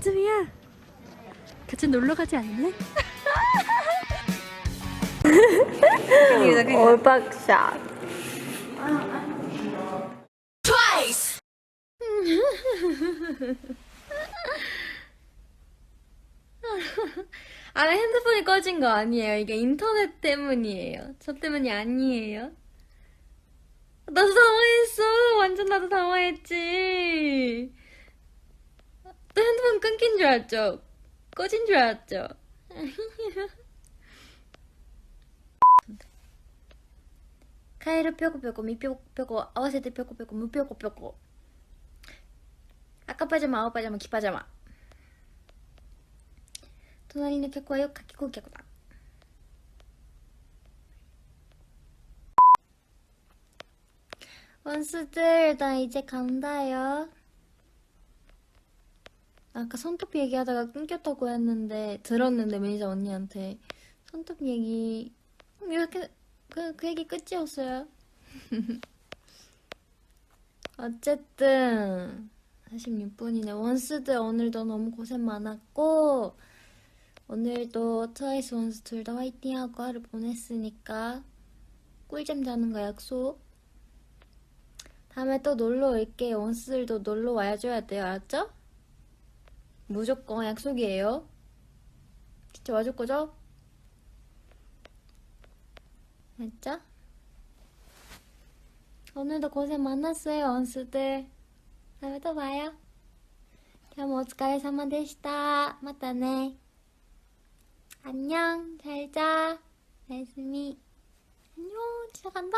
쯤이야. 같이 놀러 가지 않을래? 얼박샷. 아, 핸드폰이 꺼진 거 아니에요. 이게 인터넷 때문이에요. 저 때문이 아니에요. 나도 당황했어. 완전 나도 당황했지. 또 핸드폰 끊긴 줄 알았죠? 꺼진 줄 알았죠?カエルぴょこぴょこみぴょこぴょこ合わせてぴょこぴょこむぴょこぴょこ赤パジャマ青パジャマ黄パジャマ隣の客はよく夏季光客だ원수들 나 이제 간다요 아까 손톱 얘기하다가 끊겼다고 했는데 들었는데 매니저 언니한테 손톱 얘기 음, 이렇게 그, 그 얘기 끝이었어요? 어쨌든 46분이네. 원수들 오늘도 너무 고생 많았고 오늘도 트와이스 원수 둘다 화이팅하고 하루 보냈으니까 꿀잠 자는 거 약속. 다음에 또 놀러 올게요 원수들도 놀러 와줘야 돼요. 알았죠? 무조건 약속이에요 진짜 와줄 거죠? 알았죠? 오늘도 고생 많았어요 원수들 다음에 또 봐요 今日もお疲れ様でしたまたね 안녕 잘 자. 잘 수미. 안녕. 진짜 간다.